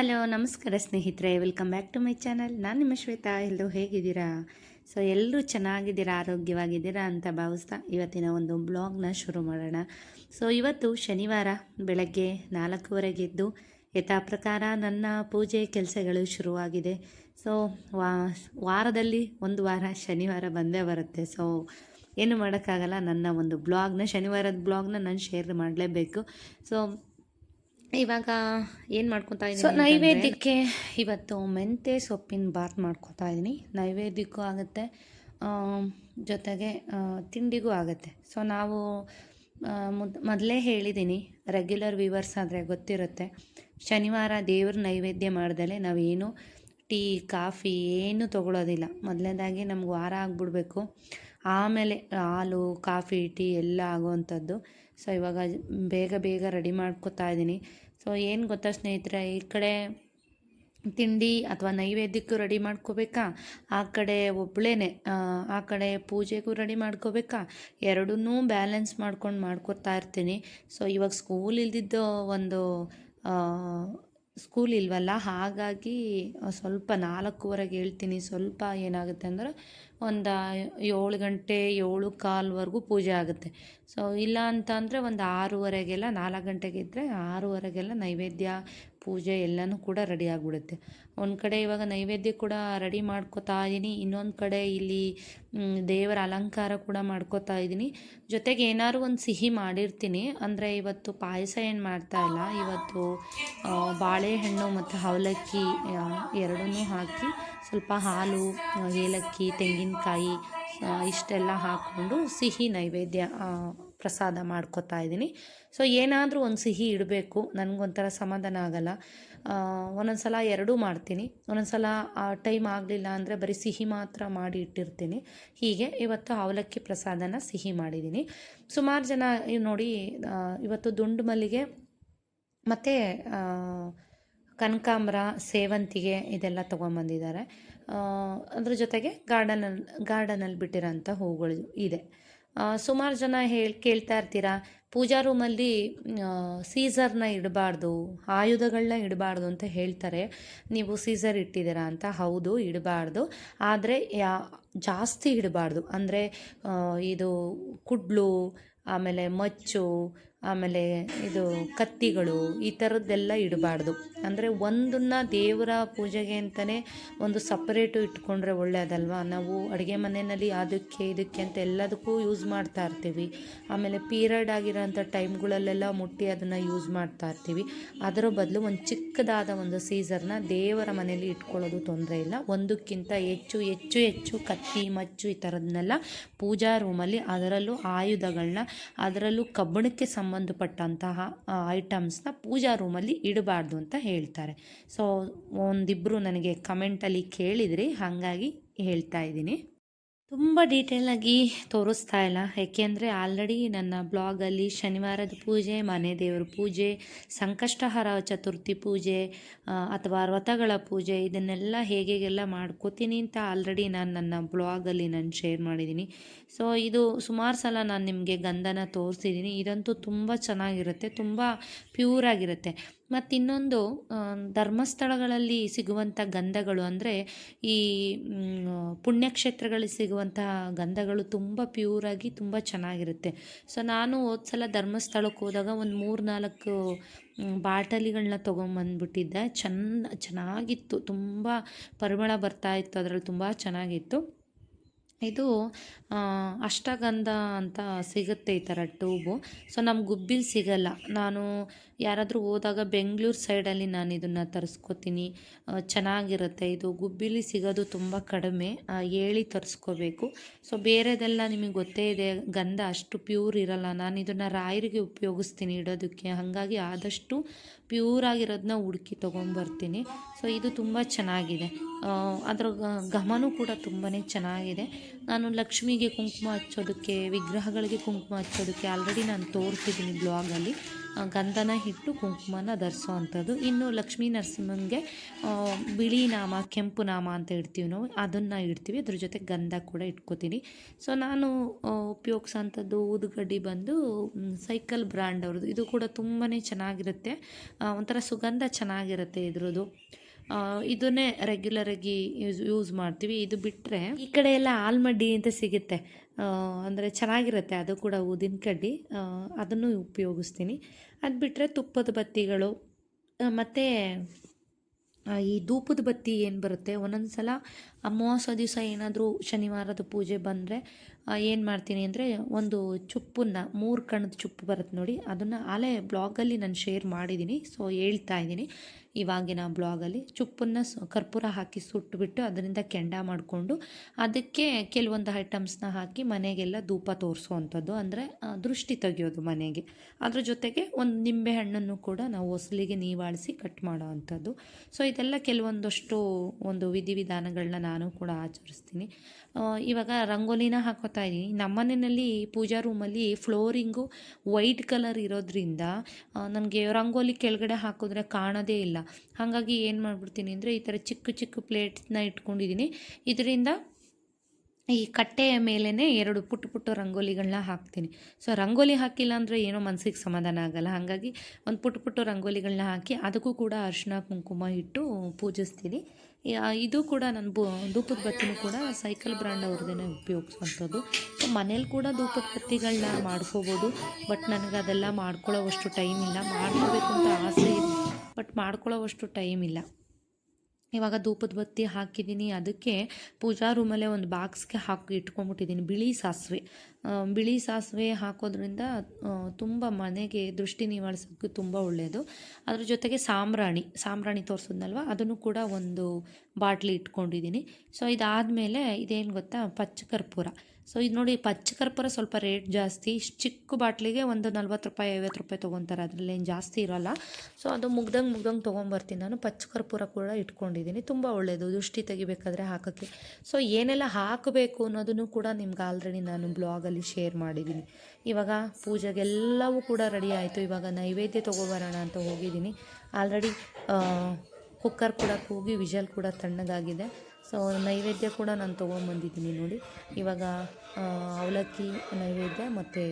Hello, ನಮಸ್ಕಾರ ಸ್ನೇಹಿತರೆ. Welcome back to my channel ನಾನು ನಿಮ್ಮ ಶ್ವೇತಾ. ಎಲ್ಲರೂ ಹೇಗಿದ್ದೀರಾ? ಸೊ ಎಲ್ಲರೂ ಚೆನ್ನಾಗಿದ್ದೀರಾ? ಆರೋಗ್ಯವಾಗಿದ್ದೀರಾ ಅಂತ ಭಾವಿಸ್ತಾ ಇವತ್ತಿನ ಒಂದು ಬ್ಲಾಗ್ನ ಶುರು ಮಾಡೋಣ. ಸೊ ಇವತ್ತು ಶನಿವಾರ ಬೆಳಗ್ಗೆ ನಾಲ್ಕೂವರೆಗೆ ಎದ್ದು ಯಥಾ ಪ್ರಕಾರ ನನ್ನ ಪೂಜೆ ಕೆಲಸಗಳು ಶುರುವಾಗಿದೆ. ಸೊ ವಾ, ವಾರದಲ್ಲಿ ಒಂದು ವಾರ ಶನಿವಾರ ಬಂದೇ ಬರುತ್ತೆ. ಸೊ ಏನು ಮಾಡೋಕ್ಕಾಗಲ್ಲ. ನನ್ನ ಒಂದು ಬ್ಲಾಗ್ನ ಶನಿವಾರದ ಬ್ಲಾಗ್ನ ನಾನು ಶೇರ್ ಮಾಡಲೇಬೇಕು. ಸೊ ಇವಾಗ ಏನು ಮಾಡ್ಕೊತಾ ಇದ್ದೀನಿ ಸೊ ನೈವೇದ್ಯಕ್ಕೆ ಇವತ್ತು ಮೆಂತೆ ಸೊಪ್ಪಿನ ಬಾತ್ ಮಾಡ್ಕೊತಾ ಇದ್ದೀನಿ ನೈವೇದ್ಯಕ್ಕೂ ಆಗುತ್ತೆ ಜೊತೆಗೆ ತಿಂಡಿಗೂ ಆಗುತ್ತೆ. ಸೊ ನಾವು ಮುದ್ ಮೊದಲೇ ಹೇಳಿದ್ದೀನಿ ರೆಗ್ಯುಲರ್ ವ್ಯೂವರ್ಸ್ ಆದರೆ ಗೊತ್ತಿರುತ್ತೆ ಶನಿವಾರ ದೇವ್ರ ನೈವೇದ್ಯ ಮಾಡ್ದಲೆ ನಾವೇನು ಟೀ ಕಾಫಿ ಏನು ತೊಗೊಳೋದಿಲ್ಲ. ಮೊದಲನೇದಾಗಿ ನಮ್ಗೆ ವಾರ ಆಗಿಬಿಡ್ಬೇಕು. ಆಮೇಲೆ ಹಾಲು, ಕಾಫಿ, ಟೀ ಎಲ್ಲ ಆಗೋವಂಥದ್ದು. ಸೊ ಇವಾಗ ಬೇಗ ಬೇಗ ರೆಡಿ ಮಾಡ್ಕೊತಾ ಇದ್ದೀನಿ. ಸೊ ಏನು ಗೊತ್ತಾ ಸ್ನೇಹಿತರೆ, ಈ ಕಡೆ ತಿಂಡಿ ಅಥವಾ ನೈವೇದ್ಯಕ್ಕೂ ರೆಡಿ ಮಾಡ್ಕೋಬೇಕಾ? ಆ ಕಡೆ ಒಬ್ಬಳೇನೆ ಆ ಕಡೆ ಪೂಜೆಗೂ ರೆಡಿ ಮಾಡ್ಕೋಬೇಕಾ? ಎರಡನ್ನೂ ಬ್ಯಾಲೆನ್ಸ್ ಮಾಡ್ಕೊಂಡು ಮಾಡ್ಕೊತಾ ಇರ್ತೀನಿ. ಸೊ ಇವಾಗ ಸ್ಕೂಲ್ ಇಲ್ದಿದ್ದು ಒಂದು ಸ್ಕೂಲ್ ಇಲ್ವಲ್ಲ, ಹಾಗಾಗಿ ಸ್ವಲ್ಪ ನಾಲ್ಕೂವರೆಗೆ ಹೇಳ್ತೀನಿ. ಸ್ವಲ್ಪ ಏನಾಗುತ್ತೆ ಅಂದರೆ ಒಂದು ಏಳು ಗಂಟೆ ಏಳು ಕಾಲ್ವರೆಗೂ ಪೂಜೆ ಆಗುತ್ತೆ. ಸೊ ಇಲ್ಲ ಅಂತ ಅಂದರೆ ಒಂದು ಆರೂವರೆಗೆಲ್ಲ ನಾಲ್ಕು ಗಂಟೆಗೆ ಇದ್ದರೆ ಆರೂವರೆಗೆಲ್ಲ ನೈವೇದ್ಯ ಪೂಜೆ ಎಲ್ಲನೂ ಕೂಡ ರೆಡಿ ಆಗಿಬಿಡುತ್ತೆ ಒಂದು ಕಡೆ ಇವಾಗ ನೈವೇದ್ಯ ಕೂಡ ರೆಡಿ ಮಾಡ್ಕೋತಾ ಇದ್ದೀನಿ ಇನ್ನೊಂದು ಕಡೆ ಇಲ್ಲಿ ದೇವರ ಅಲಂಕಾರ ಕೂಡ ಮಾಡ್ಕೋತಾ ಇದ್ದೀನಿ ಜೊತೆಗೆ ಏನಾದ್ರು ಒಂದು ಸಿಹಿ ಮಾಡಿರ್ತೀನಿ ಅಂದರೆ ಇವತ್ತು ಪಾಯಸ ಏನು ಮಾಡ್ತಾ ಇಲ್ಲ ಇವತ್ತು ಬಾಳೆಹಣ್ಣು ಮತ್ತು ಅವಲಕ್ಕಿ ಎರಡನ್ನೂ ಹಾಕಿ ಸ್ವಲ್ಪ ಹಾಲು ಏಲಕ್ಕಿ ತೆಂಗಿನಕಾಯಿ ಇಷ್ಟೆಲ್ಲ ಹಾಕ್ಕೊಂಡು ಸಿಹಿ ನೈವೇದ್ಯ ಪ್ರಸಾದ ಮಾಡ್ಕೊತಾ ಇದ್ದೀನಿ. ಸೊ ಏನಾದರೂ ಒಂದು ಸಿಹಿ ಇಡಬೇಕು, ನನಗೊಂಥರ ಸಮಾಧಾನ ಆಗಲ್ಲ. ಒಂದೊಂದು ಸಲ ಎರಡೂ ಮಾಡ್ತೀನಿ. ಒಂದೊಂದು ಸಲ ಟೈಮ್ ಆಗಲಿಲ್ಲ ಅಂದರೆ ಬರೀ ಸಿಹಿ ಮಾತ್ರ ಮಾಡಿ ಇಟ್ಟಿರ್ತೀನಿ. ಹೀಗೆ ಇವತ್ತು ಅವಲಕ್ಕಿ ಪ್ರಸಾದನ ಸಿಹಿ ಮಾಡಿದ್ದೀನಿ. ಸುಮಾರು ಜನ ನೋಡಿ ಇವತ್ತು ದುಂಡು ಮಲ್ಲಿಗೆ ಮತ್ತು ಕನಕಾಂಬರ, ಸೇವಂತಿಗೆ ಇದೆಲ್ಲ ತೊಗೊಂಬಂದಿದ್ದಾರೆ. ಅದ್ರ ಜೊತೆಗೆ ಗಾರ್ಡನಲ್ಲಿ ಗಾರ್ಡನಲ್ಲಿ ಬಿಟ್ಟಿರೋಂಥ ಹೂಗಳು ಇದೆ. ಸುಮಾರು ಜನ ಹೇಳಿ, ಕೇಳ್ತಾ ಇರ್ತೀರಾ, ಪೂಜಾ ರೂಮಲ್ಲಿ ಸೀಸರ್ನ ಇಡಬಾರ್ದು ಆಯುಧಗಳನ್ನ ಇಡಬಾರ್ದು ಅಂತ ಹೇಳ್ತಾರೆ. ನೀವು ಸೀಸರ್ ಇಟ್ಟಿದ್ದೀರಾ ಅಂತ ಹೌದು, ಇಡಬಾರ್ದು. ಆದರೆ ಯಾ, ಜಾಸ್ತಿ ಇಡಬಾರ್ದು. ಅಂದರೆ ಇದು ಕುಡ್ಲು, ಆಮೇಲೆ ಮಚ್ಚು ಆಮೇಲೆ ಇದು ಕತ್ತಿಗಳು ಈ ಥರದ್ದೆಲ್ಲ ಇಡಬಾರ್ದು. ಅಂದರೆ ಒಂದನ್ನು ದೇವರ ಪೂಜೆಗೆ ಅಂತಲೇ ಒಂದು ಸಪ್ರೇಟು ಇಟ್ಕೊಂಡ್ರೆ ಒಳ್ಳೆಯದಲ್ವಾ ನಾವು ಅಡುಗೆ ಮನೆಯಲ್ಲಿ ಅದಕ್ಕೆ ಇದಕ್ಕೆ ಅಂತ ಎಲ್ಲದಕ್ಕೂ ಯೂಸ್ ಮಾಡ್ತಾ ಇರ್ತೀವಿ. ಆಮೇಲೆ ಪೀರಿಯಡ್ ಆಗಿರೋಂಥ ಟೈಮ್ಗಳಲ್ಲೆಲ್ಲ ಮುಟ್ಟಿ ಅದನ್ನು ಯೂಸ್ ಮಾಡ್ತಾ ಇರ್ತೀವಿ. ಅದರ ಬದಲು ಒಂದು ಚಿಕ್ಕದಾದ ಒಂದು ಸೀಸರ್ನ ದೇವರ ಮನೆಯಲ್ಲಿ ಇಟ್ಕೊಳ್ಳೋದು ತೊಂದರೆ ಇಲ್ಲ. ಒಂದಕ್ಕಿಂತ ಹೆಚ್ಚು ಹೆಚ್ಚು ಹೆಚ್ಚು ಕತ್ತಿ, ಮಚ್ಚು ಈ ಥರದನ್ನೆಲ್ಲ ಪೂಜಾ ರೂಮಲ್ಲಿ ಅದರಲ್ಲೂ ಆಯುಧಗಳನ್ನ ಅದರಲ್ಲೂ ಕಬ್ಬಣಕ್ಕೆ ಸಂಬಂಧಪಟ್ಟಂತಹ ಐಟಮ್ಸ್ನ ಪೂಜಾ ರೂಮಲ್ಲಿ ಇಡಬಾರ್ದು ಅಂತ ಹೇಳ್ತಾರೆ. ಸೊ ಒಂದಿಬ್ಬರು ನನಗೆ ಕಮೆಂಟಲ್ಲಿ ಕೇಳಿದ್ರಿ ಹಾಗಾಗಿ ಹೇಳ್ತಾ ಇದ್ದೀನಿ. ತುಂಬ ಡೀಟೇಲಾಗಿ ತೋರಿಸ್ತಾ ಇಲ್ಲ. ಏಕೆಂದರೆ ಆಲ್ರೆಡಿ ನನ್ನ ಬ್ಲಾಗಲ್ಲಿ ಶನಿವಾರದ ಪೂಜೆ, ಮನೆ ದೇವರ ಪೂಜೆ, ಸಂಕಷ್ಟಹರ ಚತುರ್ಥಿ ಪೂಜೆ ಅಥವಾ ವ್ರತಗಳ ಪೂಜೆ, ಇದನ್ನೆಲ್ಲ ಹೇಗೆಲ್ಲ ಮಾಡ್ಕೋತೀನಿ ಅಂತ ಆಲ್ರೆಡಿ ನಾನು ನನ್ನ ಬ್ಲಾಗಲ್ಲಿ ನಾನು ಶೇರ್ ಮಾಡಿದ್ದೀನಿ ಸೊ ಇದು ಸುಮಾರು ಸಲ ನಾನು ನಿಮಗೆ ಗಂಧನ ತೋರಿಸಿದ್ದೀನಿ ಇದಂತೂ ತುಂಬ ಚೆನ್ನಾಗಿರುತ್ತೆ, ತುಂಬ ಪ್ಯೂರ್ ಆಗಿರುತ್ತೆ. ಮತ್ತು ಇನ್ನೊಂದು ಧರ್ಮಸ್ಥಳಗಳಲ್ಲಿ ಸಿಗುವಂಥ ಗಂಧಗಳು ಅಂದರೆ ಈ ಪುಣ್ಯಕ್ಷೇತ್ರಗಳಲ್ಲಿ ಸಿಗುವಂತಹ ಗಂಧಗಳು ತುಂಬ ಪ್ಯೂರಾಗಿ ತುಂಬ ಚೆನ್ನಾಗಿರುತ್ತೆ. ಸೊ, ನಾನು ಹೋದ ಸಲ ಧರ್ಮಸ್ಥಳಕ್ಕೆ ಹೋದಾಗ ಒಂದು ಮೂರು ನಾಲ್ಕು ಬಾಟಲಿಗಳನ್ನ ತೊಗೊಂಬಂದ್ಬಿಟ್ಟಿದ್ದೆ. ಚೆನ್ನ ಚೆನ್ನಾಗಿತ್ತು. ತುಂಬ ಪರಿಮಳ ಬರ್ತಾ ಇತ್ತು, ಅದರಲ್ಲಿ ತುಂಬ ಚೆನ್ನಾಗಿತ್ತು. ಇದು ಅಷ್ಟಗಂಧ ಅಂತ ಸಿಗುತ್ತೆ ಈ ಥರ ಟ್ಯೂಬು. ಸೊ ನಮ್ಮ ಗುಬ್ಬಿಲಿ ಸಿಗಲ್ಲ. ನಾನು ಯಾರಾದರೂ ಹೋದಾಗ ಬೆಂಗಳೂರು ಸೈಡಲ್ಲಿ ನಾನು ಇದನ್ನು ತರಿಸ್ಕೋತೀನಿ. ಚೆನ್ನಾಗಿರುತ್ತೆ ಇದು. ಗುಬ್ಬಿಲಿ ಸಿಗೋದು ತುಂಬ ಕಡಿಮೆ. ಹೇಳಿ ತರಿಸ್ಕೋಬೇಕು. ಸೊ, ಬೇರೆದೆಲ್ಲ ನಿಮಗೆ ಗೊತ್ತೇ ಇದೆ, ಗಂಧ ಅಷ್ಟು ಪ್ಯೂರ್ ಇರಲ್ಲ. ನಾನು ಇದನ್ನು ರಾಯರಿಗೆ ಉಪಯೋಗಿಸ್ತೀನಿ ಇಡೋದಕ್ಕೆ. ಹಾಗಾಗಿ ಆದಷ್ಟು ಪ್ಯೂರ್ ಆಗಿರೋದನ್ನ ಹುಡುಕಿ ತೊಗೊಂಬರ್ತೀನಿ. ಸೊ ಇದು ತುಂಬ ಚೆನ್ನಾಗಿದೆ. ಅದರ ಘಮನೂ ಕೂಡ ತುಂಬಾ ಚೆನ್ನಾಗಿದೆ. ನಾನು ಲಕ್ಷ್ಮಿಗೆ ಕುಂಕುಮ ಹಚ್ಚೋದಕ್ಕೆ, ವಿಗ್ರಹಗಳಿಗೆ ಕುಂಕುಮ ಹಚ್ಚೋದಕ್ಕೆ ಆಲ್ರೆಡಿ ನಾನು ತೋರಿಸಿದ್ದೀನಿ ಬ್ಲಾಗಲ್ಲಿ. ಗಂಧನ ಇಟ್ಟು ಕುಂಕುಮನ ಧರಿಸೋ ಅಂಥದ್ದು. ಇನ್ನು ಲಕ್ಷ್ಮೀ ನರಸಿಂಹನಿಗೆ ಬಿಳಿ ನಾಮ, ಕೆಂಪು ನಾಮ ಅಂತ ಇಡ್ತೀವಿ ನಾವು. ಅದನ್ನು ಇಡ್ತೀವಿ. ಅದ್ರ ಜೊತೆ ಗಂಧ ಕೂಡ ಇಟ್ಕೋತೀನಿ. ಸೊ ನಾನು ಉಪಯೋಗಿಸೋಂಥದ್ದು ಊದುಗಡ್ಡಿ ಬಂದು ಸೈಕಲ್ ಬ್ರ್ಯಾಂಡ್ ಅವ್ರದ್ದು. ಇದು ಕೂಡ ತುಂಬಾ ಚೆನ್ನಾಗಿರುತ್ತೆ. ಒಂಥರ ಸುಗಂಧ ಚೆನ್ನಾಗಿರುತ್ತೆ ಇದ್ರದ್ದು. ಇದನ್ನೇ ರೆಗ್ಯುಲರಾಗಿ ಯೂಸ್ ಯೂಸ್ ಮಾಡ್ತೀವಿ. ಇದು ಬಿಟ್ಟರೆ ಈ ಕಡೆ ಎಲ್ಲ ಆಲ್ಮಡ್ಡಿ ಅಂತ ಸಿಗುತ್ತೆ. ಅಂದರೆ ಚೆನ್ನಾಗಿರುತ್ತೆ. ಅದು ಕೂಡ ಊದಿನ ಕಡ್ಡಿ. ಅದನ್ನು ಉಪಯೋಗಿಸ್ತೀನಿ. ಅದು ಬಿಟ್ಟರೆ ತುಪ್ಪದ ಬತ್ತಿಗಳು ಮತ್ತು ಈ ಧೂಪದ ಬತ್ತಿ ಏನು ಬರುತ್ತೆ? ಒಂದೊಂದು ಸಲ ಅಮಾವಾಸ್ಯ ದಿವಸ ಏನಾದರೂ ಶನಿವಾರದ ಪೂಜೆ ಬಂದರೆ ಏನು ಮಾಡ್ತೀನಿ ಅಂದರೆ ಒಂದು ಚುಪ್ಪನ್ನು, ಮೂರು ಕಣದ ಚುಪ್ಪು ಬರುತ್ತೆ ನೋಡಿ, ಅದನ್ನು ಆಲೇ ಬ್ಲಾಗಲ್ಲಿ ನಾನು ಶೇರ್ ಮಾಡಿದ್ದೀನಿ ಸೊ ಹೇಳ್ತಾ ಇದ್ದೀನಿ ಇವಾಗಿನ ಬ್ಲಾಗಲ್ಲಿ ಚುಪ್ಪನ್ನು ಕರ್ಪೂರ ಹಾಕಿ ಸುಟ್ಟುಬಿಟ್ಟು ಅದರಿಂದ ಕೆಂಡ ಮಾಡಿಕೊಂಡು, ಅದಕ್ಕೆ ಕೆಲವೊಂದು ಐಟಮ್ಸ್ನ ಹಾಕಿ ಮನೆಗೆಲ್ಲ ಧೂಪ ತೋರಿಸುವಂಥದ್ದು ಅಂದರೆ ದೃಷ್ಟಿ ತೆಗೆಯೋದು ಮನೆಗೆ. ಅದ್ರ ಜೊತೆಗೆ ಒಂದು ನಿಂಬೆ ಹಣ್ಣನ್ನು ಕೂಡ ನಾವು ಹೊಸಲಿಗೆ ನೀವಾಳಿಸಿ ಕಟ್ ಮಾಡೋ ಅಂಥದ್ದು ಸೊ ಇದೆಲ್ಲ ಕೆಲವೊಂದಷ್ಟು ಒಂದು ವಿಧಿವಿಧಾನಗಳನ್ನ ನಾನು ಕೂಡ ಆಚರಿಸ್ತೀನಿ. ಇವಾಗ ರಂಗೋಲಿನ ಹಾಕೋತಾ ಇದ್ದೀನಿ ನಮ್ಮನೆಯಲ್ಲಿ ಪೂಜಾ ರೂಮಲ್ಲಿ ಫ್ಲೋರಿಂಗು ವೈಟ್ ಕಲರ್ ಇರೋದ್ರಿಂದ ನನಗೆ ರಂಗೋಲಿ ಕೆಳಗಡೆ ಹಾಕಿದ್ರೆ ಕಾಣೋದೇ ಇಲ್ಲ. ಹಾಗಾಗಿ ಏನು ಮಾಡ್ಬಿಡ್ತೀನಿ ಅಂದರೆ ಈ ಥರ ಚಿಕ್ಕ ಚಿಕ್ಕ ಪ್ಲೇಟ್ಸ್ನ ಇಟ್ಕೊಂಡಿದ್ದೀನಿ ಇದರಿಂದ ಈ ಕಟ್ಟೆಯ ಮೇಲೇ ಎರಡು ಪುಟ್ಟ ಪುಟ್ಟ ರಂಗೋಲಿಗಳನ್ನ ಹಾಕ್ತೀನಿ. ಸೊ ರಂಗೋಲಿ ಹಾಕಿಲ್ಲ ಅಂದರೆ ಏನೋ ಮನಸ್ಸಿಗೆ ಸಮಾಧಾನ ಆಗಲ್ಲ. ಹಾಗಾಗಿ ಒಂದು ಪುಟ್ಟ ಪುಟ್ಟ ರಂಗೋಲಿಗಳನ್ನ ಹಾಕಿ ಅದಕ್ಕೂ ಕೂಡ ಅರಿಶಿನ ಕುಂಕುಮ ಇಟ್ಟು ಪೂಜಿಸ್ತೀನಿ. ಇದು ಕೂಡ ನನ್ನ ಬು, ಧೂಪದ ಬತ್ತಿನೂ ಕೂಡ ಸೈಕಲ್ ಬ್ರ್ಯಾಂಡ್ ಅವ್ರದ್ದೇ ಉಪಯೋಗಿಸುವಂಥದ್ದು ಸೊ ಮನೇಲಿ ಕೂಡ ಧೂಪದ ಬತ್ತಿಗಳನ್ನ ಮಾಡ್ಕೋಬೋದು, ಬಟ್ ನನಗೆ ಅದೆಲ್ಲ ಮಾಡ್ಕೊಳ್ಳೋವಷ್ಟು ಟೈಮ್ ಇಲ್ಲ ಮಾಡ್ಕೋಬೇಕು ಅಂತ ಆಸೆ ಇದೆ ಬಟ್ ಮಾಡ್ಕೊಳ್ಳೋವಷ್ಟು ಟೈಮ್ ಇಲ್ಲ ಇವಾಗ ಧೂಪದ ಬತ್ತಿ ಹಾಕಿದ್ದೀನಿ. ಅದಕ್ಕೆ ಪೂಜಾ ರೂಮಲ್ಲೇ ಒಂದು ಬಾಕ್ಸ್ಗೆ ಹಾಕಿ, ಇಟ್ಕೊಂಡ್ಬಿಟ್ಟಿದ್ದೀನಿ. ಬಿಳಿ ಸಾಸಿವೆ. ಬಿಳಿ ಸಾಸಿವೆ ಹಾಕೋದ್ರಿಂದ ತುಂಬ ಮನೆಗೆ ದೃಷ್ಟಿ ನಿವಾರಿಸೋಕ್ಕೆ ತುಂಬ ಒಳ್ಳೆಯದು ಅದ್ರ ಜೊತೆಗೆ ಸಾಂಬ್ರಾಣಿ ಸಾಂಬ್ರಾಣಿ ತೋರಿಸಿದ್ನಲ್ವ? ಅದನ್ನು ಕೂಡ ಒಂದು ಬಾಟ್ಲಿ ಇಟ್ಕೊಂಡಿದ್ದೀನಿ. ಸೊ ಇದಾದಮೇಲೆ ಇದೇನು ಗೊತ್ತಾ? ಪಚ್ಚ ಕರ್ಪೂರ ಸೊ ಇದು ನೋಡಿ ಪಚ್ಚ ಕರ್ಪೂರ ಸ್ವಲ್ಪ ರೇಟ್ ಜಾಸ್ತಿ. ಚಿಕ್ಕ ಬಾಟ್ಲಿಗೆ ಒಂದು ನಲ್ವತ್ತು ರೂಪಾಯಿ, ಐವತ್ತು ರೂಪಾಯಿ ತೊಗೊತಾರೆ. ಅದರಲ್ಲಿ ಏನು ಜಾಸ್ತಿ ಇರೋಲ್ಲ. ಸೊ ಅದು ಮುಗ್ದಂಗೆ ಮುಗ್ದಂಗೆ ತೊಗೊಂಬರ್ತೀನಿ. ನಾನು ಪಚ್ಚ ಕರ್ಪೂರ ಕೂಡ ಇಟ್ಕೊಂಡಿದ್ದೀನಿ. ತುಂಬ ಒಳ್ಳೆಯದು ದೃಷ್ಟಿ ತೆಗಿಬೇಕಾದ್ರೆ ಹಾಕೋಕ್ಕೆ. ಸೊ ಏನೆಲ್ಲ ಹಾಕಬೇಕು ಅನ್ನೋದನ್ನು ಕೂಡ ನಿಮ್ಗೆ ಆಲ್ರೆಡಿ ನಾನು ಬ್ಲಾಗಲ್ಲಿ ಶೇರ್ ಮಾಡಿದ್ದೀನಿ. ಇವಾಗ ಪೂಜೆಗೆಲ್ಲವೂ ಕೂಡ ರೆಡಿ ಆಯಿತು. ಇವಾಗ ನೈವೇದ್ಯ ತೊಗೊಬರೋಣ ಅಂತ ಹೋಗಿದ್ದೀನಿ. ಆಲ್ರೆಡಿ ಕುಕ್ಕರ್ ಕೂಡ ಕೂಗಿ ವಿಜಲ್ ಕೂಡ ತಣ್ಣಗಾಗಿದೆ. ಸೊ ನೈವೇದ್ಯ ಕೂಡ ನಾನು ತೊಗೊಂಬಂದಿದ್ದೀನಿ ನೋಡಿ. ಇವಾಗ ಅವಲಕ್ಕಿ ನೈವೇದ್ಯ ಮತ್ತು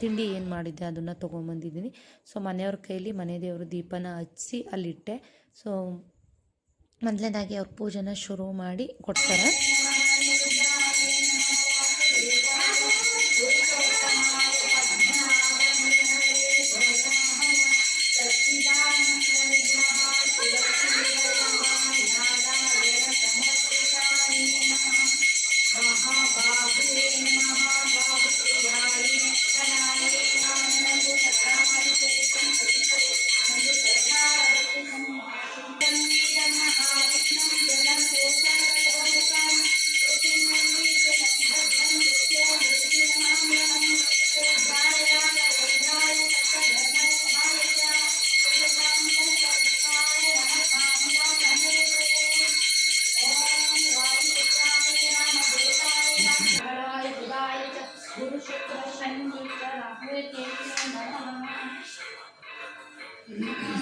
ತಿಂಡಿ ಏನು ಮಾಡಿದ್ದೆ ಅದನ್ನು ತೊಗೊಂಬಂದಿದ್ದೀನಿ. ಸೊ ಮನೆಯವ್ರ ಕೈಲಿ ಮನೆ ದೇವರು ದೀಪನ ಹಚ್ಚಿ ಅಲ್ಲಿಟ್ಟೆ. ಸೊ ಮೊದಲನೇದಾಗಿ ಅವ್ರ ಪೂಜೆನ ಶುರು ಮಾಡಿ ಕೊಡ್ತಾರೆ.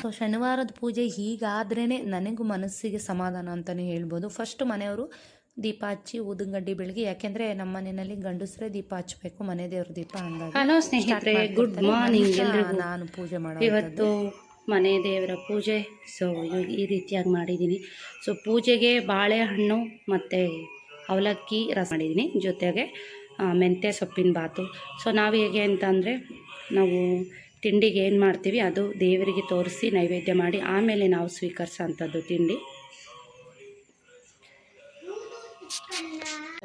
ಸೊ ಶನಿವಾರದ ಪೂಜೆ ಹೀಗಾದ್ರೇ ನನಗೂ ಮನಸ್ಸಿಗೆ ಸಮಾಧಾನ ಅಂತಲೇ ಹೇಳ್ಬೋದು. ಫಸ್ಟ್ ಮನೆಯವರು ದೀಪ ಹಚ್ಚಿ ಊದುಗಡ್ಡಿ ಬೆಳಗ್ಗೆ ಯಾಕೆಂದ್ರೆ ನಮ್ಮ ಮನೆಯಲ್ಲಿ ಗಂಡಸರೇ ದೀಪ ಹಚ್ಚಬೇಕು ಮನೆ ದೇವ್ರ ದೀಪ ಹಂಗಾಗಿ ಹಲೋ ಸ್ನೇಹಿತರೆ ಗುಡ್ ಮಾರ್ನಿಂಗ್ ಎಲ್ಲರಿಗೂ ನಾನು ಪೂಜೆ ಮಾಡೋ ಇವತ್ತು ಮನೆ ದೇವರ ಪೂಜೆ ಸೊ ಈ ರೀತಿಯಾಗಿ ಮಾಡಿದ್ದೀನಿ. ಸೊ ಪೂಜೆಗೆ ಬಾಳೆಹಣ್ಣು ಮತ್ತು ಅವಲಕ್ಕಿ ರಸ ಮಾಡಿದ್ದೀನಿ. ಜೊತೆಗೆ ಮೆಂತ್ಯ ಸೊಪ್ಪಿನ ಬಾತು. ಸೊ ನಾವು ಹೇಗೆ ಅಂತಂದರೆ ನಾವು ತಿಂಡಿಗೆ ಏನು ಮಾಡ್ತೀವಿ, ಅದು ದೇವರಿಗೆ ತೋರಿಸಿ ನೈವೇದ್ಯ ಮಾಡಿ, ಆಮೇಲೆ ನಾವು ಸ್ವೀಕರಿಸೋ ಅಂಥದ್ದು ತಿಂಡಿ.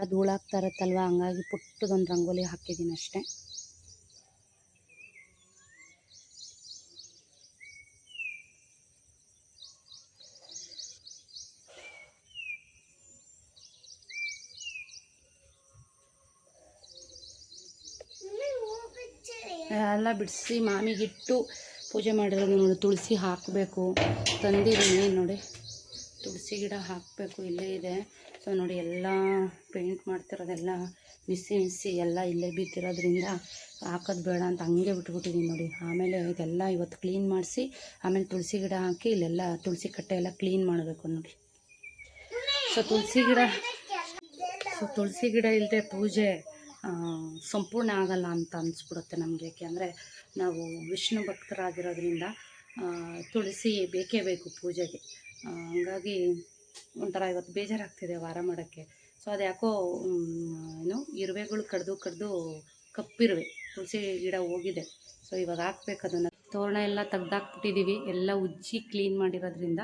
ಅದು ಉಳಾಗ್ತಾ ಇರುತ್ತಲ್ವ? ಹಂಗಾಗಿ ಪುಟ್ಟದೊಂದು ರಂಗೋಲಿ ಹಾಕಿದ್ದೀನಿ ಅಷ್ಟೇ. ಎಲ್ಲ ಬಿಡಿಸಿ ಮಾಮಿಗಿಟ್ಟು ಪೂಜೆ ಮಾಡಿರೋದು ನೋಡಿ ತುಳಸಿ ಹಾಕಬೇಕು. ತಂದಿದ್ದೀನಿ ನೋಡಿ. ತುಳಸಿ ಗಿಡ ಹಾಕಬೇಕು, ಇಲ್ಲೇ ಇದೆ. ಸೊ ನೋಡಿ ಎಲ್ಲ ಪೇಂಟ್ ಮಾಡ್ತಿರೋದೆಲ್ಲ ಮಿಸ್ಸಿ ಮಿಸ್ಸಿ ಎಲ್ಲ ಇಲ್ಲೇ ಬಿದ್ದಿರೋದ್ರಿಂದ ಹಾಕೋದು ಬೇಡ ಅಂತ ಹಂಗೆ ಬಿಟ್ಬಿಟ್ಟಿದ್ದೀನಿ ನೋಡಿ. ಆಮೇಲೆ ಇದೆಲ್ಲ ಇವತ್ತು ಕ್ಲೀನ್ ಮಾಡಿಸಿ, ಆಮೇಲೆ ತುಳಸಿ ಗಿಡ ಹಾಕಿ ಇಲ್ಲೆಲ್ಲ ತುಳಸಿ ಕಟ್ಟೆ ಎಲ್ಲ ಕ್ಲೀನ್ ಮಾಡಬೇಕು ನೋಡಿ. ಸೊ ತುಳಸಿ ಗಿಡ ಸೊ ತುಳಸಿ ಗಿಡ ಇಲ್ಲದೆ ಪೂಜೆ ಸಂಪೂರ್ಣ ಆಗಲ್ಲ ಅಂತ ಅನಿಸ್ಬಿಡುತ್ತೆ ನಮಗೆ. ಯಾಕೆಂದರೆ ನಾವು ವಿಷ್ಣು ಭಕ್ತರಾಗಿರೋದ್ರಿಂದ ತುಳಸಿ ಬೇಕೇ ಬೇಕು ಪೂಜೆಗೆ. ಹಂಗಾಗಿ ಒಂಥರ ಇವತ್ತು ಬೇಜಾರಾಗ್ತಿದೆ ವಾರ ಮಾಡೋಕ್ಕೆ. ಸೊ ಅದು ಯಾಕೋ ಏನು, ಇರುವೆಗಳು ಕಡ್ದು ಕಡ್ದು ಕಪ್ಪಿರುವೆ. ತುಳಸಿ ಗಿಡ ಹೋಗಿದೆ. ಸೊ ಇವಾಗ ಹಾಕ್ಬೇಕು ಅದನ್ನು. ತೋರಣ ಎಲ್ಲ ತೆಗ್ದಾಕ್ಬಿಟ್ಟಿದ್ದೀವಿ ಎಲ್ಲ ಉಜ್ಜಿ ಕ್ಲೀನ್ ಮಾಡಿರೋದ್ರಿಂದ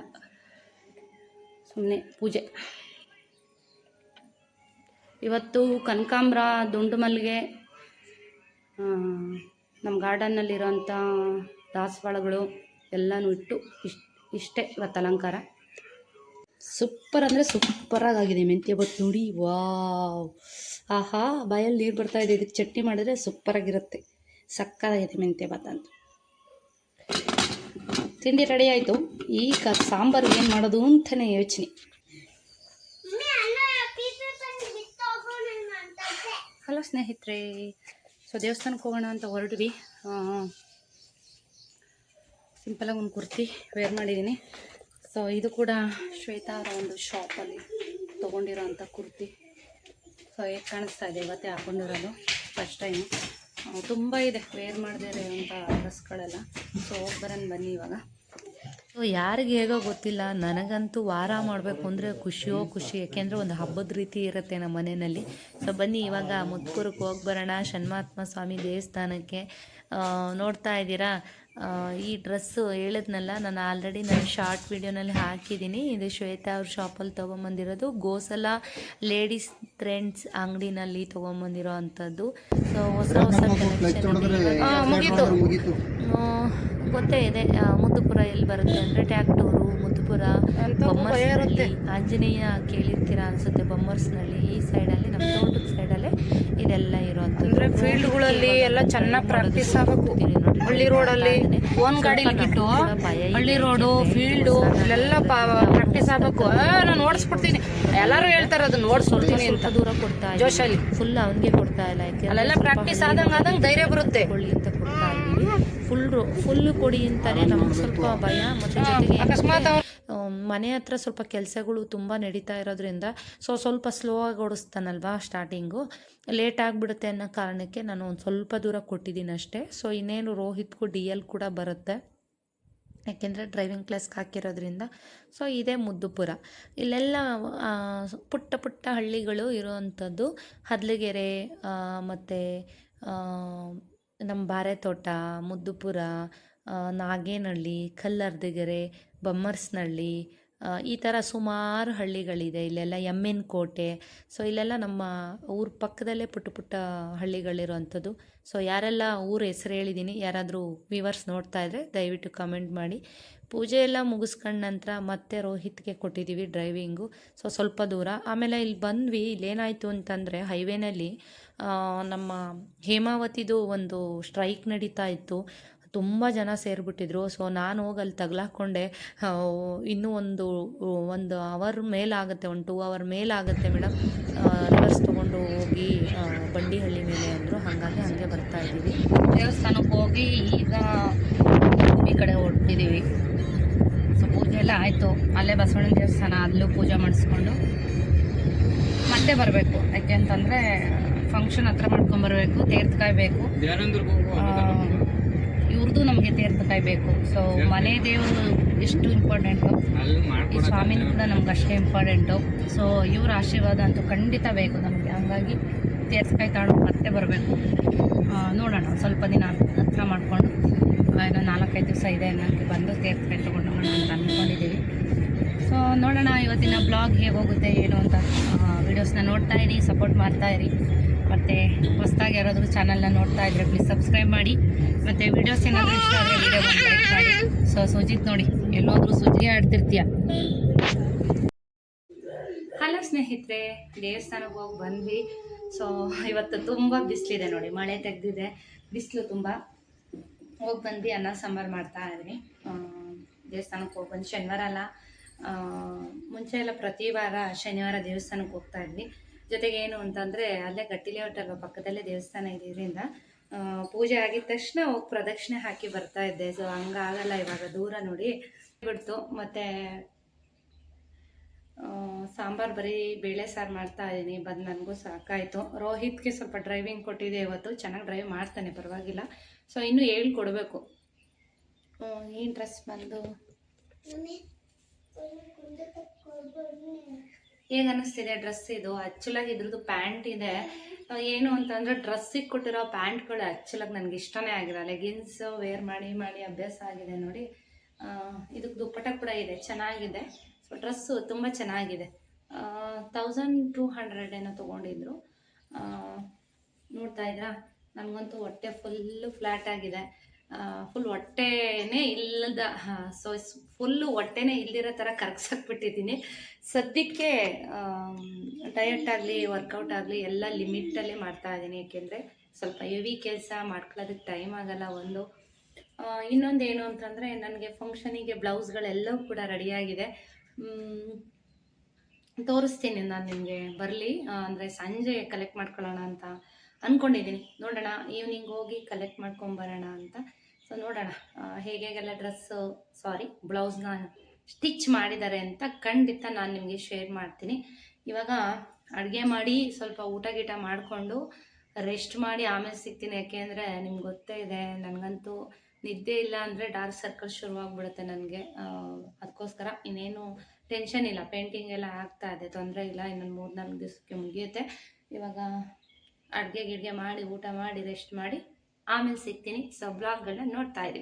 ಸುಮ್ಮನೆ ಪೂಜೆ. ಇವತ್ತು ಕನಕಾಂಬ್ರ ದುಂಡು ಮಲ್ಲಿಗೆ ನಮ್ಮ ಗಾರ್ಡನ್ನಲ್ಲಿರೋಂಥ ದಾಸವಾಳಗಳು ಎಲ್ಲನೂ ಇಟ್ಟು ಇಷ್ಟು ಇಷ್ಟೇ ಇವತ್ತು ಅಲಂಕಾರ. ಸೂಪರ್ ಅಂದರೆ ಸೂಪರಾಗಿದೆ ಮೆಂತ್ಯ ಬತ್ತು ನೋಡಿ, ವಾವ್. ಆಹಾ, ಬಾಯಲ್ಲಿ ನೀರು ಬರ್ತಾ ಇದೆ, ಇದಕ್ಕೆ ಚಟ್ನಿ ಮಾಡಿದ್ರೆ ಸೂಪರಾಗಿರುತ್ತೆ. ಸಕ್ಕತ್ತಾಗಿದೆ ಮೆಂತ್ಯ ಭಾತ್ ಅಂತ. ತಿಂಡಿ ರೆಡಿ ಆಯಿತು. ಈಗ ಸಾಂಬಾರು ಏನು ಮಾಡೋದು ಅಂತಲೇ ಯೋಚನೆ. ಹಲೋ ಸ್ನೇಹಿತರೆ. ಸೊ, ದೇವಸ್ಥಾನಕ್ಕೆ ಹೋಗೋಣ ಅಂತ ಹೊರಡ್ವಿ ಸಿಂಪಲಾಗಿ ಒಂದು ಕುರ್ತಿ ವೇರ್ ಮಾಡಿದ್ದೀನಿ ಸೊ ಇದು ಕೂಡ ಶ್ವೇತಾ ಅವರ ಒಂದು ಶಾಪಲ್ಲಿ ತೊಗೊಂಡಿರೋ ಅಂಥ ಕುರ್ತಿ. ಸೊ ಹೇಗೆ ಕಾಣಿಸ್ತಾ ಇದೆ ಇವತ್ತೇ ಹಾಕೊಂಡಿರೋದು? ಫಸ್ಟ್ ಟೈಮು ತುಂಬ ಇದೆ. ವೇರ್ ಮಾಡದೇ ಇರೋಂಥ ಡ್ರೆಸ್ಗಳೆಲ್ಲ ಸೊ ಹೋಗಿ ಬರೋಣ ಬನ್ನಿ ಇವಾಗ. ಸೊ ಯಾರಿಗೆ ಹೇಗೋ ಗೊತ್ತಿಲ್ಲ ನನಗಂತೂ ವಾರ ಮಾಡಬೇಕು ಅಂದರೆ ಖುಷಿಯೋ ಖುಷಿ. ಯಾಕೆಂದರೆ ಒಂದು ಹಬ್ಬದ ರೀತಿ ಇರುತ್ತೆ ನಮ್ಮ ಮನೆಯಲ್ಲಿ. ಸೊ ಬನ್ನಿ ಇವಾಗ ಮುತ್ಕೂರಕ್ಕೆ ಹೋಗಿ ಬರೋಣ. ಷಣ್ಮಾತ್ಮ ಸ್ವಾಮಿ ದೇವಸ್ಥಾನಕ್ಕೆ ನೋಡ್ತಾ ಇದ್ದೀರಾ? ಈ ಡ್ರೆಸ್ಸು ಹೇಳಿದ್ನಲ್ಲ ನಾನು ಆಲ್ರೆಡಿ ನಾನು ಶಾರ್ಟ್ ವಿಡಿಯೋನಲ್ಲಿ ಹಾಕಿದ್ದೀನಿ. ಇದು ಶ್ವೇತಾ ಅವ್ರ ಶಾಪಲ್ಲಿ ತೊಗೊಂಬಂದಿರೋದು. ಗೋಸಲ ಲೇಡೀಸ್ ಟ್ರೆಂಡ್ಸ್ ಅಂಗಡಿನಲ್ಲಿ ತೊಗೊಂಬಂದಿರೋ ಅಂಥದ್ದು. ಸೊ ಹೊಸ ಹೊಸ ಕಲೆಕ್ಷನ್ ಮುಗೀತು. ಗೊತ್ತೇ ಇದೆ ಮುದ್ದುಪುರ ಎಲ್ಲಿ ಬರುತ್ತೆ ಅಂದರೆ ಟ್ಯಾಕ್ಟೂರು ಮುದ್ದುಪುರ ಬೊಮ್ಮರ್ಸ್ನಲ್ಲಿ ಆಂಜನೇಯ ಕೇಳಿರ್ತೀರ ಅನ್ಸುತ್ತೆ ಬೊಮ್ಮರ್ಸ್ನಲ್ಲಿ ಈ ಸೈಡಲ್ಲಿ ನಮ್ಮ ತೋಟದ ಸೈಡಲ್ಲೇ ಇದೆಲ್ಲ ಇರೋಂಥದ್ದು ಅಂದ್ರೆ ಫೀಲ್ಡ್ಗಳಲ್ಲಿ ಎಲ್ಲ ಚೆನ್ನಾಗಿ ಪ್ರಾಕ್ಟೀಸ್ ಆಗಬೇಕು. ಹಳ್ಳಿ ರೋಡಲ್ಲಿ ಓನ್ ಗಾಡಿ ಬಿಟ್ಟು ಹಳ್ಳಿ ರೋಡು ಫೀಲ್ಡು ಇಲ್ಲೆಲ್ಲ ಪ್ರಾಕ್ಟೀಸ್ ಆಗಬೇಕು. ನಾನು ಓಡಿಸ್ಬಿಡ್ತೀನಿ ಎಲ್ಲರೂ ಹೇಳ್ತಾರೆ ಅದನ್ನ ಓಡಿಸ್ಬಿಡ್ತೀನಿ ಅಂತ. ದೂರ ಕೊಡ್ತಾ ಜೋಶಲ್ಲಿ. ಫುಲ್ ಅವನಿಗೆ ಕೊಡ್ತಾ ಇಲ್ಲ. ಅಲ್ಲೆಲ್ಲ ಪ್ರಾಕ್ಟೀಸ್ ಆದಂಗೆ ಆದಂಗೆ ಧೈರ್ಯ ಬರುತ್ತೆ. ಫುಲ್ಲು ಫುಲ್ ಫುಲ್ ಕೊಡಿ ಅಂತಾನೆ ನಮ್ಗೆ ಸ್ವಲ್ಪ ಭಯ ಮತ್ತು ಜೊತೆಗೆ ಮನೆ ಹತ್ರ ಸ್ವಲ್ಪ ಕೆಲಸಗಳು ತುಂಬ ನಡೀತಾ ಇರೋದ್ರಿಂದ ಸೊ ಸ್ವಲ್ಪ ಸ್ಲೋ ಆಗಿ ಓಡಿಸ್ತಾನಲ್ವಾ ಸ್ಟಾರ್ಟಿಂಗು ಲೇಟ್ ಆಗಿಬಿಡುತ್ತೆ ಅನ್ನೋ ಕಾರಣಕ್ಕೆ ನಾನು ಒಂದು ಸ್ವಲ್ಪ ದೂರ ಕೊಟ್ಟಿದ್ದೀನಿ ಅಷ್ಟೇ. ಸೊ ಇನ್ನೇನು ರೋಹಿತ್ಗೂ ಡಿ ಎಲ್ ಕೂಡ ಬರುತ್ತೆ. ಯಾಕೆಂದರೆ ಡ್ರೈವಿಂಗ್ ಕ್ಲಾಸ್ಗೆ ಹಾಕಿರೋದ್ರಿಂದ ಸೊ ಇದೇ ಮುದ್ದುಪುರ. ಇಲ್ಲೆಲ್ಲ ಪುಟ್ಟ ಪುಟ್ಟ ಹಳ್ಳಿಗಳು ಇರುವಂಥದ್ದು ಹದ್ಲಗೆರೆ ಮತ್ತು ನಮ್ಮ ಬಾರೆತೋಟ, ಮುದ್ದುಪುರ ನಾಗೇನಹಳ್ಳಿ ಕಲ್ಲರ್ದಿಗೆರೆ ಬೊಮ್ಮರ್ಸ್ನಹಳ್ಳಿ ಈ ಥರ ಸುಮಾರು ಹಳ್ಳಿಗಳಿದೆ. ಇಲ್ಲೆಲ್ಲ ಎಮ್ಮೆನ್ ಕೋಟೆ ಸೊ ಇಲ್ಲೆಲ್ಲ ನಮ್ಮ ಊರ ಪಕ್ಕದಲ್ಲೇ ಪುಟ್ಟ ಪುಟ್ಟ ಹಳ್ಳಿಗಳಿರುವಂಥದ್ದು. ಸೊ ಯಾರೆಲ್ಲ ಊರ ಹೆಸರು ಹೇಳಿದ್ದೀನಿ ಯಾರಾದರೂ ವ್ಯೂವರ್ಸ್ ನೋಡ್ತಾ ಇದ್ದರೆ ದಯವಿಟ್ಟು ಕಮೆಂಟ್ ಮಾಡಿ. ಪೂಜೆ ಎಲ್ಲ ಮುಗಿಸ್ಕೊಂಡ ನಂತರ ಮತ್ತೆ ರೋಹಿತ್ಗೆ ಕೊಟ್ಟಿದ್ದೀವಿ ಡ್ರೈವಿಂಗು ಸೊ ಸ್ವಲ್ಪ ದೂರ. ಆಮೇಲೆ ಇಲ್ಲಿ ಬಂದ್ವಿ. ಇಲ್ಲೇನಾಯಿತು ಅಂತಂದರೆ ಹೈವೇನಲ್ಲಿ ನಮ್ಮ ಹೇಮಾವತಿದು ಒಂದು ಸ್ಟ್ರೈಕ್ ನಡೀತಾ ಇತ್ತು. ತುಂಬ ಜನ ಸೇರಿಬಿಟ್ಟಿದ್ರು. ಸೊ, ನಾನು ಹೋಗಿ ಅಲ್ಲಿ ತಗ್ಲಾಕೊಂಡೆ ಇನ್ನೂ ಒಂದು ಒಂದು ಅವರ್ ಮೇಲಾಗುತ್ತೆ, ಒಂದು ಟೂ ಅವರ್ ಮೇಲಾಗುತ್ತೆ ಮೇಡಮ್ ರಿವರ್ಸ್ ತೊಗೊಂಡು ಹೋಗಿ ಬಂಡಿಹಳ್ಳಿ ಮೇಲೆ ಅಂದರು. ಹಾಗಾಗಿ ಹಾಗೆ ಬರ್ತಾ ಇದ್ದೀವಿ. ದೇವಸ್ಥಾನಕ್ಕೆ ಹೋಗಿ ಈಗ ಈ ಕಡೆ ಹೊರಟಿದ್ದೀವಿ. ಸೊ, ಪೂಜೆ ಎಲ್ಲ ಆಯಿತು. ಅಲ್ಲೇ ಬಸವಣ್ಣನ ದೇವಸ್ಥಾನ, ಅಲ್ಲೂ ಪೂಜೆ ಮಾಡಿಸ್ಕೊಂಡು ಮತ್ತೆ ಬರಬೇಕು. ಯಾಕೆಂತಂದರೆ ಫಂಕ್ಷನ್ ಹತ್ರ ಮಾಡ್ಕೊಂಬರ್ಬೇಕು ತೀರ್ಥಕಾಯಿ ಬೇಕು. ಇವ್ರದ್ದು ನಮಗೆ ತೀರ್ಥ ಬೇಕು. ಸೊ ಮನೆ ದೇವರು ಎಷ್ಟು ಇಂಪಾರ್ಟೆಂಟು ಈ ಸ್ವಾಮಿನೂ ಕೂಡ ನಮ್ಗೆ ಅಷ್ಟೇ ಇಂಪಾರ್ಟೆಂಟು ಸೊ ಇವ್ರ ಆಶೀರ್ವಾದ ಅಂತೂ ಖಂಡಿತ ಬೇಕು ನಮಗೆ. ಹಾಗಾಗಿ ಕಾಯಿ ತಾಳು ಮತ್ತೆ ಬರಬೇಕು. ನೋಡೋಣ ಸ್ವಲ್ಪ ದಿನ ಹತ್ರ ಮಾಡಿಕೊಂಡು ಏನೋ ನಾಲ್ಕೈದು ದಿವಸ ಇದೆ ನನಗೆ ಬಂದು ತೀರ್ಥಕಾಯಿ ತೊಗೊಂಡು ಹೋಗೋಣ ಅಂತ ಅಂದ್ಕೊಂಡಿದ್ದೀವಿ ಸೊ ನೋಡೋಣ ಇವತ್ತಿನ ಬ್ಲಾಗ್ ಹೇಗೆ ಹೋಗುತ್ತೆ ಏನು ಅಂತ ವಿಡಿಯೋಸ್ನ ನೋಡ್ತಾ ಇರಿ ಸಪೋರ್ಟ್ ಮಾಡ್ತಾ ಇರಿ. ಮತ್ತು ಹೊಸದಾಗಿ ಯಾರಾದರೂ ಚಾನಲ್ನ ನೋಡ್ತಾ ಇದ್ರೆ ಪ್ಲೀಸ್ ಸಬ್ಸ್ಕ್ರೈಬ್ ಮಾಡಿ. ಮತ್ತು ವೀಡಿಯೋಸ್ ಏನಾದರೂ ಇಷ್ಟ ಆದರೆ ವೀಡಿಯೋ ಲೈಕ್ ಮಾಡಿ. ಸೊ ಸುಜಿತ್ ನೋಡಿ, ಎಲ್ಲೋದ್ರೂ ಸುಜಿಗೆ ಆಡ್ತಿರ್ತೀಯ. ಹಲೋ ಸ್ನೇಹಿತರೆ ದೇವಸ್ಥಾನಕ್ಕೆ ಹೋಗಿ ಬಂದ್ವಿ. ಸೊ ಇವತ್ತು ತುಂಬ ಬಿಸಿಲಿದೆ ನೋಡಿ, ಮಳೆ ತೆಗೆದಿದೆ. ಬಿಸಿಲು ತುಂಬ. ಹೋಗಿ ಬಂದು ಅನ್ನ ಸಾಂಬಾರು ಮಾಡ್ತಾ ಇದ್ದೀನಿ ದೇವಸ್ಥಾನಕ್ಕೆ ಹೋಗಿ ಬಂದು ಶನಿವಾರ ಅಲ್ಲ. ಮುಂಚೆ ಎಲ್ಲ ಪ್ರತಿ ವಾರ ಶನಿವಾರ ದೇವಸ್ಥಾನಕ್ಕೆ ಹೋಗ್ತಾ ಇದ್ವಿ. ಜೊತೆಗೆ ಏನು ಅಂತಂದರೆ ಅಲ್ಲೇ ಗಟ್ಟಿಲೆ ಅಲ್ವಾ? ಪಕ್ಕದಲ್ಲೇ ದೇವಸ್ಥಾನ ಇದರಿಂದ ಪೂಜೆ ಆಗಿದ ತಕ್ಷಣ ಹೋಗಿ ಪ್ರದಕ್ಷಿಣೆ ಹಾಕಿ ಬರ್ತಾ ಇದ್ದೆ. ಸೊ ಹಂಗಾಗಲ್ಲ ಇವಾಗ, ದೂರ ನೋಡಿ ಬಿಡ್ತು. ಮತ್ತು ಸಾಂಬಾರು ಬರೀ ಬೇಳೆ ಸಾರು ಮಾಡ್ತಾ ಇದ್ದೀನಿ ಬಂದು ನನಗೂ ಸಾಕಾಯಿತು. ರೋಹಿತ್ಗೆ ಸ್ವಲ್ಪ ಡ್ರೈವಿಂಗ್ ಕೊಟ್ಟಿದ್ದೆ ಇವತ್ತು. ಚೆನ್ನಾಗಿ ಡ್ರೈವ್ ಮಾಡ್ತಾನೆ, ಪರವಾಗಿಲ್ಲ. ಸೊ ಇನ್ನೂ ಹೇಳ್ಕೊಡ್ಬೇಕು. ಏನು ಡ್ರೆಸ್ ಬಂದು? ಹೇಗೆ ಅನ್ನಿಸ್ತಿದೆ ಡ್ರೆಸ್ ಇದು? ಆ್ಯಕ್ಚುಲಾಗಿ ಇದ್ರದ್ದು ಪ್ಯಾಂಟ್ ಇದೆ. ಏನು ಅಂತಂದರೆ ಡ್ರೆಸ್ಸಿಗೆ ಕೊಟ್ಟಿರೋ ಪ್ಯಾಂಟ್ಗಳು ಆ್ಯಕ್ಚುಲಾಗಿ ನನಗೆ ಇಷ್ಟನೇ ಆಗಿಲ್ಲ. ಲೆಗಿನ್ಸ್ ವೇರ್ ಮಾಡಿ ಮಾಡಿ ಅಭ್ಯಾಸ ಆಗಿದೆ ನೋಡಿ. ಇದಕ್ಕೆ ದುಪ್ಪಟ ಕೂಡ ಇದೆ. ಚೆನ್ನಾಗಿದೆ. ಸೊ ಡ್ರೆಸ್ಸು ತುಂಬ ಚೆನ್ನಾಗಿದೆ. ತೌಸಂಡ್ ಟೂ ಹಂಡ್ರೆಡ್ ಏನೋ ತೊಗೊಂಡಿದ್ರು. ನೋಡ್ತಾ ಇದ್ರಾ? ನನಗಂತೂ ಹೊಟ್ಟೆ ಫುಲ್ಲು ಫ್ಲ್ಯಾಟ್ ಆಗಿದೆ. ಫುಲ್ ಹೊಟ್ಟೆನೇ ಇಲ್ಲದ ಸೊ ಫುಲ್ಲು ಹೊಟ್ಟೆನೇ ಇಲ್ದಿರೋ ಥರ ಕರ್ಗ್ಸಾಕ್ಬಿಟ್ಟಿದ್ದೀನಿ. ಸದ್ಯಕ್ಕೆ ಡಯಟ್ ಆಗಲಿ ವರ್ಕೌಟ್ ಆಗಲಿ ಎಲ್ಲ ಲಿಮಿಟಲ್ಲೇ ಮಾಡ್ತಾ ಇದ್ದೀನಿ. ಏಕೆಂದರೆ ಸ್ವಲ್ಪ ಹೆವಿ ಕೆಲಸ ಮಾಡ್ಕೊಳ್ಳೋದಕ್ಕೆ ಟೈಮ್ ಆಗಲ್ಲ ಒಂದು. ಇನ್ನೊಂದು ಏನು ಅಂತಂದರೆ ನನಗೆ ಫಂಕ್ಷನಿಗೆ ಬ್ಲೌಸ್ಗಳೆಲ್ಲವೂ ಕೂಡ ರೆಡಿಯಾಗಿದೆ ತೋರಿಸ್ತೀನಿ ನಾನು ನಿಮಗೆ. ಬರಲಿ ಅಂದರೆ ಸಂಜೆ ಕಲೆಕ್ಟ್ ಮಾಡ್ಕೊಳ್ಳೋಣ ಅಂತ ಅಂದ್ಕೊಂಡಿದ್ದೀನಿ ನೋಡೋಣ ಈವ್ನಿಂಗ್ ಹೋಗಿ ಕಲೆಕ್ಟ್ ಮಾಡ್ಕೊಂಬರೋಣ ಅಂತ. ಸೊ ನೋಡೋಣ. ಹೇಗೆಲ್ಲ ಡ್ರೆಸ್ಸು ಸಾರಿ ಬ್ಲೌಸ್ನ ಸ್ಟಿಚ್ ಮಾಡಿದ್ದಾರೆ ಅಂತ ಖಂಡಿತ ನಾನು ನಿಮಗೆ ಶೇರ್ ಮಾಡ್ತೀನಿ. ಇವಾಗ ಅಡುಗೆ ಮಾಡಿ ಸ್ವಲ್ಪ ಊಟ ಗೀಟ ಮಾಡಿಕೊಂಡು ರೆಸ್ಟ್ ಮಾಡಿ ಆಮೇಲೆ ಸಿಗ್ತೀನಿ. ಯಾಕೆಂದರೆ ನಿಮ್ಗೆ ಗೊತ್ತೇ ಇದೆ, ನನಗಂತೂ ನಿದ್ದೆ ಇಲ್ಲ ಅಂದರೆ ಡಾರ್ಕ್ ಸರ್ಕಲ್ ಶುರುವಾಗ್ಬಿಡುತ್ತೆ ನನಗೆ. ಅದಕ್ಕೋಸ್ಕರ ಇನ್ನೇನು ಟೆನ್ಷನ್ ಇಲ್ಲ. ಪೇಂಟಿಂಗ್ ಎಲ್ಲ ಆಗ್ತಾ ಇದೆ, ತೊಂದರೆ ಇಲ್ಲ. ಇನ್ನೊಂದು ಮೂರು ನಾಲ್ಕು ದಿವಸಕ್ಕೆ ಮುಗಿಯುತ್ತೆ. ಇವಾಗ ಅಡುಗೆ ಗಿಡ್ಗೆ ಮಾಡಿ, ಊಟ ಮಾಡಿ ರೆಸ್ಟ್ ಮಾಡಿ ಆಮೇಲೆ ಸಿಗ್ತೀನಿ. ಸೊ ಬ್ಲಾಗ್ಗಳನ್ನ ನೋಡ್ತಾ ಇರಿ.